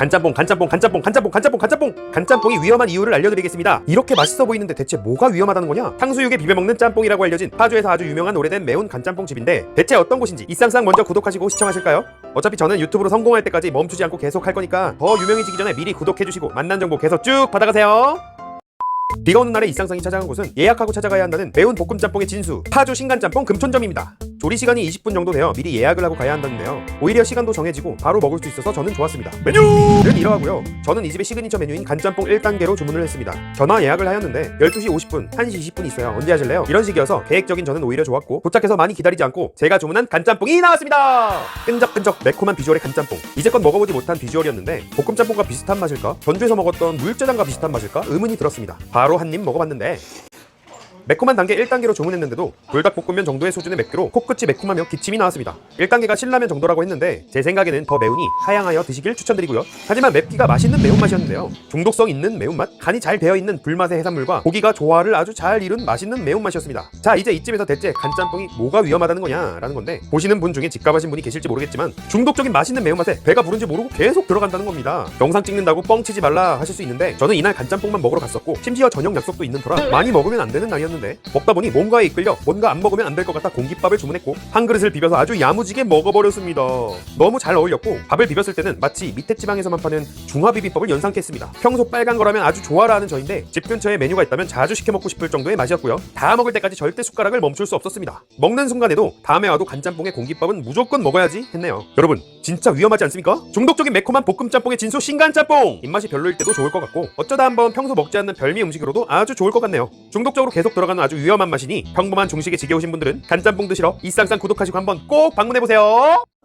간짬뽕 간짬뽕 간짬뽕 간짬뽕 간짬뽕 간짬뽕 간짬뽕이 위험한 이유를 알려드리겠습니다 이렇게 맛있어 보이는데 대체 뭐가 위험하다는 거냐 탕수육에 비벼 먹는 짬뽕이라고 알려진 파주에서 아주 유명한 오래된 매운 간짬뽕 집인데 대체 어떤 곳인지 이상상 먼저 구독하시고 시청하실까요? 어차피 저는 유튜브로 성공할 때까지 멈추지 않고 계속 할 거니까 더 유명해지기 전에 미리 구독해주시고 만난 정보 계속 쭉 받아가세요 비가 오는 날에 이상상이 찾아간 곳은 예약하고 찾아가야 한다는 매운 볶음 짬뽕의 진수 파주 신간짬뽕 금촌점입니다. 조리 시간이 20분 정도 되어 미리 예약을 하고 가야 한다는데요. 오히려 시간도 정해지고 바로 먹을 수 있어서 저는 좋았습니다. 메뉴는 이러하고요. 저는 이 집의 시그니처 메뉴인 간짬뽕 1단계로 주문을 했습니다. 전화 예약을 하였는데 12시 50분, 1시 20분 있어요. 언제 하실래요? 이런 식이어서 계획적인 저는 오히려 좋았고 도착해서 많이 기다리지 않고 제가 주문한 간짬뽕이 나왔습니다. 끈적끈적 매콤한 비주얼의 간짬뽕. 이제껏 먹어보지 못한 비주얼이었는데 볶음짬뽕과 비슷한 맛일까? 전주에서 먹었던 물짜장과 비슷한 맛일까? 의문이 들었습니다. 바로 한 입 먹어봤는데 매콤한 단계 1단계로 주문했는데도 불닭볶음면 정도의 수준의 맵기로 코끝이 매콤하며 기침이 나왔습니다. 1단계가 신라면 정도라고 했는데 제 생각에는 더 매우니 하향하여 드시길 추천드리고요. 하지만 맵기가 맛있는 매운맛이었는데요. 중독성 있는 매운맛, 간이 잘 배어있는 불맛의 해산물과 고기가 조화를 아주 잘 이룬 맛있는 매운맛이었습니다. 자 이제 이집에서 대체 간짬뽕이 뭐가 위험하다는 거냐라는 건데 보시는 분 중에 직감하신 분이 계실지 모르겠지만 중독적인 맛있는 매운맛에 배가 부른지 모르고 계속 들어간다는 겁니다. 영상 찍는다고 뻥치지 말라 하실 수 있는데 저는 이날 간짬뽕만 먹으러 갔었고 심지어 저녁 약속도 있는 터라 많이 먹으면 안 되는 날이었는데 먹다 보니 뭔가에 이끌려 뭔가 안 먹으면 안 될 것 같아 공깃밥을 주문했고 한 그릇을 비벼서 아주 야무지게 먹어버렸습니다. 너무 잘 어울렸고 밥을 비볐을 때는 마치 밑에 지방에서만 파는 중화비비법을 연상케 했습니다. 평소 빨간 거라면 아주 좋아라 는 저인데 집 근처에 메뉴가 있다면 자주 시켜 먹고 싶을 정도의 맛이었고요. 다 먹을 때까지 절대 숟가락을 멈출 수 없었습니다. 먹는 순간에도 다음에 와도 간짬뽕에 공깃밥은 무조건 먹어야지 했네요. 여러분 진짜 위험하지 않습니까? 중독적인 매콤한 볶음짬뽕의 진수 신간짬뽕 입맛이 별로일 때도 좋을 것 같고 어쩌다 한번 평소 먹지 않는 별미 음식으로도 아주 좋을 것 같네요. 중독적으로 계속 들어가는 아주 위험한 맛이니 평범한 중식에 지겨우신 분들은 간짬뽕 드시러 이쌍쌍 구독하시고 한번 꼭 방문해 보세요. This